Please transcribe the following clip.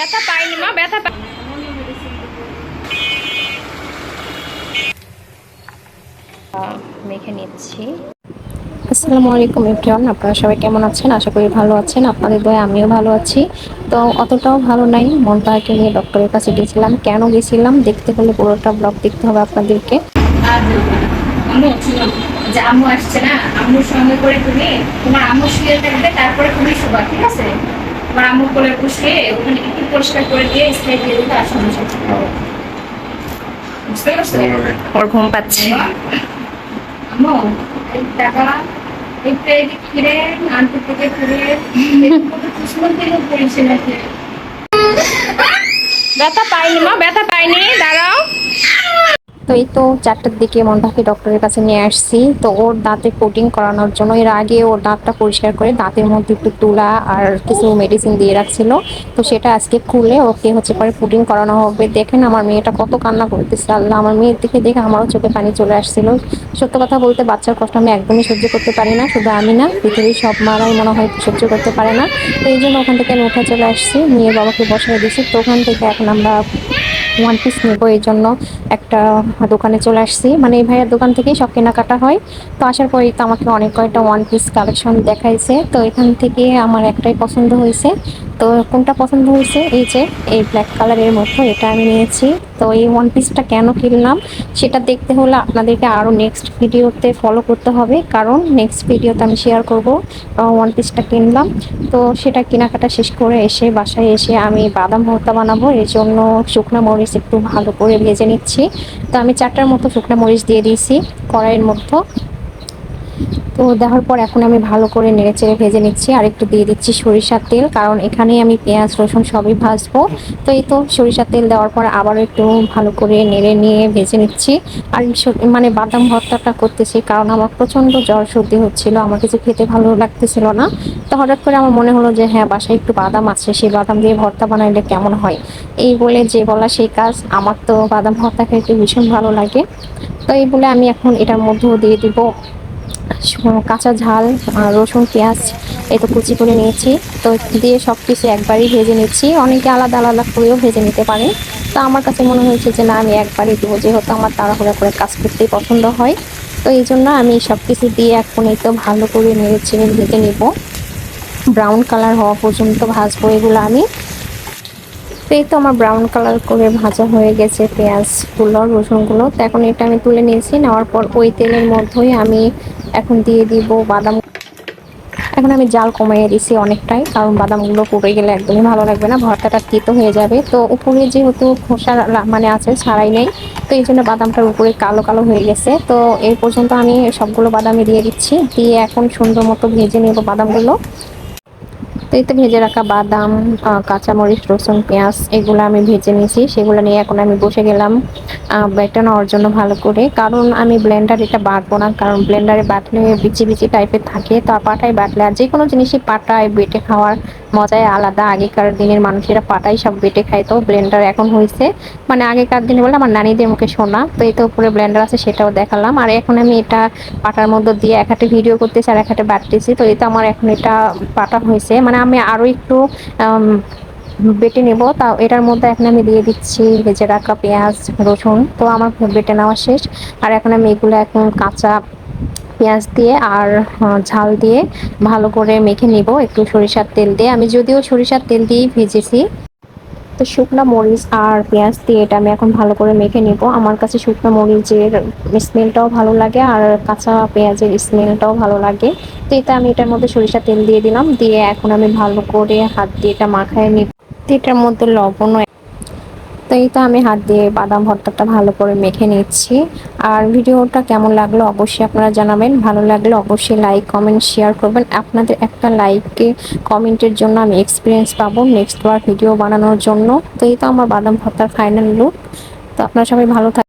ব্যথা পাইনি মা ব্যথা পাই মেখে নিচ্ছি। আসসালামু আলাইকুম এভরিওয়ান আপনারা সবাই কেমন আছেন? আশা করি ভালো আছেন আপনাদের দয়ে আমিও ভালো আছি। তো অতটাও ভালো নাই মনটাকে নিয়ে ডক্টরের কাছে গেছিলাম। কেন গেছিলাম? দেখতে হলে পুরোটা ব্লগ দেখতে হবে আপনাদেরকে। যে আম্মু আসছে না আম্মুর সঙ্গে করে তুমি তোমার আম্মু শুয়ে থাকবে তারপরে তুমি শোবা ঠিক আছে? আম্মু কোলে বসিয়ে ওখানে একটু পরিষ্কার করে দিয়ে স্প্রে দিয়ে দিতে আর সমস্যা বুঝতে পারছ? ওর ঘুম পাচ্ছে। আম্মু টাকা এই প্লেটে ফিরে আনতে থেকে ফিরে দুশ্মন থেকে পড়েছে নাকি? ব্যথা পাইনি মা ব্যথা পাইনি দাঁড়াও। তো এই তো চারটার দিকে মন্দাকে ডক্টরের কাছে নিয়ে আসছি। তো ওর দাঁতে কোটিং করানোর জন্য এর আগে ওর দাঁতটা পরিষ্কার করে দাঁতের মধ্যে একটু তুলা আর কিছু মেডিসিন দিয়ে রাখছিল। তো সেটা আজকে খুলে ওকে হচ্ছে পরে পুডিং করানো হবে। দেখেন আমার মেয়েটা কত কান্না করতেছে। আল্লাহ, আমার মেয়ের দিকে দেখে আমারও চোখে পানি চলে আসছিল। সত্য কথা বলতে বাচ্চার কষ্ট আমি একদমই সহ্য করতে পারি না, শুধু আমি না, পৃথিবীর সব মারাই মনে হয় সহ্য করতে পারে না। তো এই জন্য ওখান থেকে আমি উঠে চলে আসছি। নিয়ে বাবাকে বসাই দিয়েছি। তো ওখান থেকে এখন আমরা ওয়ান পিস নেব এই জন্য একটা দোকানে চলে আসছি। মানে এই ভাইয়ের দোকান থেকেই সব কেনাকাটা হয়। তো আসার পরে তো আমাকে অনেক কয়েকটা ওয়ান পিস কালেকশন দেখাইছে। তো এখান থেকে আমার একটাই পছন্দ হয়েছে। তো কোনটা পছন্দ হয়েছে? এই যে, এই ব্ল্যাক কালারের মতো এটা আমি নিয়েছি। তো এই ওয়ান পিসটা কেন কিনলাম? সেটা দেখতে হলে আপনাদেরকে আরও নেক্সট ভিডিওতে ফলো করতে হবে। কারণ নেক্সট ভিডিওতে আমি শেয়ার করব ওয়ান পিসটা কিনলাম। তো সেটা কেনাকাটা শেষ করে এসে বাসায় এসে আমি বাদাম ভর্তা বানাবো। এর জন্য শুকনো মরিচ একটু ভালো করে ভেজে নিচ্ছি। তো আমি চারটার মতো শুকনো মরিচ দিয়ে দিয়েছি কড়াইয়ের মধ্যে। তো দেওয়ার পর এখন আমি ভালো করে নেড়ে চেড়ে ভেজে নিচ্ছি, আর একটু দিয়ে দিচ্ছি সরিষার তেল, কারণ এখানে আমি পেঁয়াজ, রসুন সবই ভাজবো। তো এই তো সরিষার তেল দেওয়ার পর আবারও একটু ভালো করে নেড়ে নিয়ে ভেজে নিচ্ছি। আর মানে বাদাম ভর্তাটা করতেছি, কারণ আমার প্রচণ্ড জ্বর সর্দি হচ্ছিল, আমার কিছু খেতে ভালো লাগতেছিল না। তো হঠাৎ করে আমার মনে হলো যে হ্যাঁ বাসায় একটু বাদাম আছে, সেই বাদাম দিয়ে ভর্তা বানাইলে কেমন হয়? এই বলে যে বলা সেই কাজ, আমার তো বাদাম ভর্তা খেতে ভীষণ ভালো লাগে। তো এই বলে আমি এখন এটার মধ্যেও দিয়ে দিব। কাঁচা ঝাল রসুন, পেঁয়াজ, এই তো কুচি করে নিয়েছি। তো দিয়ে সব কিছু একবারই ভেজে নিচ্ছি। অনেকে আলাদা আলাদা করেও ভেজে নিতে পারে। তো আমার কাছে মনে হয়েছে যে, না, আমি একবারই দেবো। যেহেতু আমার তাড়াহুড়া করে কাজ করতেই পছন্দ হয়। তো এই জন্য আমি সব কিছু দিয়ে এখন তো ভালো করে নেড়ে চেড়ে ভেজে নেব। ব্রাউন কালার হওয়া পর্যন্ত ভাজবো এগুলো আমি। এই তো আমার ব্রাউন কালার করে ভাজা হয়ে গেছে পেঁয়াজ পেঁয়াজগুলো রসুনগুলো। তো এখন এটা আমি তুলে নিয়েছি, নেওয়ার পর ওই তেলের মধ্যেই আমি এখন দিয়ে দিব বাদাম। এখন আমি জাল কমিয়ে দিছি অনেকটাই, কারণ বাদামগুলো পুড়ে গেলে একদমই ভালো লাগবে না, ভর্তাটা তিতো হয়ে যাবে। তো উপরে যেহেতু খোসা মানে আছে, ছাড়াই নেই, তো এই জন্য বাদামটার উপরে কালো কালো হয়ে গেছে। তো এই পর্যন্ত আমি সবগুলো বাদামই দিয়ে দিচ্ছি, দিয়ে এখন সুন্দর মতো ভেজে নেব বাদামগুলো। তো এই তো ভেজে রাখা বাদাম কাঁচামরিচ, রসুন, পেঁয়াজ, এগুলো আমি ভেজে নিয়েছি। সেগুলো নিয়ে এখন আমি বসে গেলাম বেটে নেওয়ার জন্য ভালো করে। কারণ আমি ব্লেন্ডার এটা বাটবো না, কারণ ব্লেন্ডারে বাটলে বিচি বিচি টাইপের থাকে। তো পাটায় বাটলে আর যে কোনো জিনিসই পাটায় বেটে খাওয়ার মজাই আলাদা। আগেকার দিনের মানুষেরা পাটাই সব বেটে খায় তো ব্লেন্ডার এখন হয়েছে মানে আগেকার দিনে বলে আমার নানিদের মুখে শোনা তো এই তো উপরে ব্লেন্ডার আছে সেটাও দেখালাম। আর এখন আমি এটা পাটার মধ্যে দিয়ে এক ভিডিও করতেছি, আর এক হাতে বাটতেছি। তো এই তো আমার এখন এটা পাটা হয়েছে মানে আমি আরও একটু বেটে নেব। তাও এটার মধ্যে এখন আমি দিয়ে দিচ্ছি ভেজে রাখা পেঁয়াজ, রসুন। তো আমার বেটে নেওয়া শেষ। আর এখন আমি এগুলো এখন কাঁচা পেঁয়াজ দিয়ে আর ঝাল দিয়ে ভালো করে মেখে নিব একটু সরিষার তেল দিয়ে। আমি যদিও সরিষার তেল দিয়েই ভেজেছি তো শুকনো মরিচ আর পেঁয়াজ দিয়ে এটা আমি এখন ভালো করে মেখে নিব। আমার কাছে শুকনো মরিচের স্মেলটাও ভালো লাগে আর কাঁচা পেঁয়াজের স্মেলটাও ভালো লাগে। তো এটা আমি এটার মধ্যে সরিষা তেল দিয়ে দিলাম। দিয়ে এখন আমি ভালো করে হাত দিয়ে এটা মাখায় নিব। এটার মধ্যে লবণ তো এই তো আমি হাত দিয়ে বাদাম ভর্তাটা ভালো করে মেখে নিচ্ছি। আর ভিডিওটা কেমন লাগল অবশ্যই আপনারা জানাবেন। ভালো লাগলে অবশ্যই লাইক, কমেন্ট, শেয়ার করবেন। আপনাদের একটা লাইকে, কমেন্টের জন্য আমি এক্সপিরিয়েন্স পাবো নেক্সট বার ভিডিও বানানোর জন্য। তো এই তো আমার বাদাম ভর্তার ফাইনাল লুক তো আপনারা সবাই ভালো থাকবেন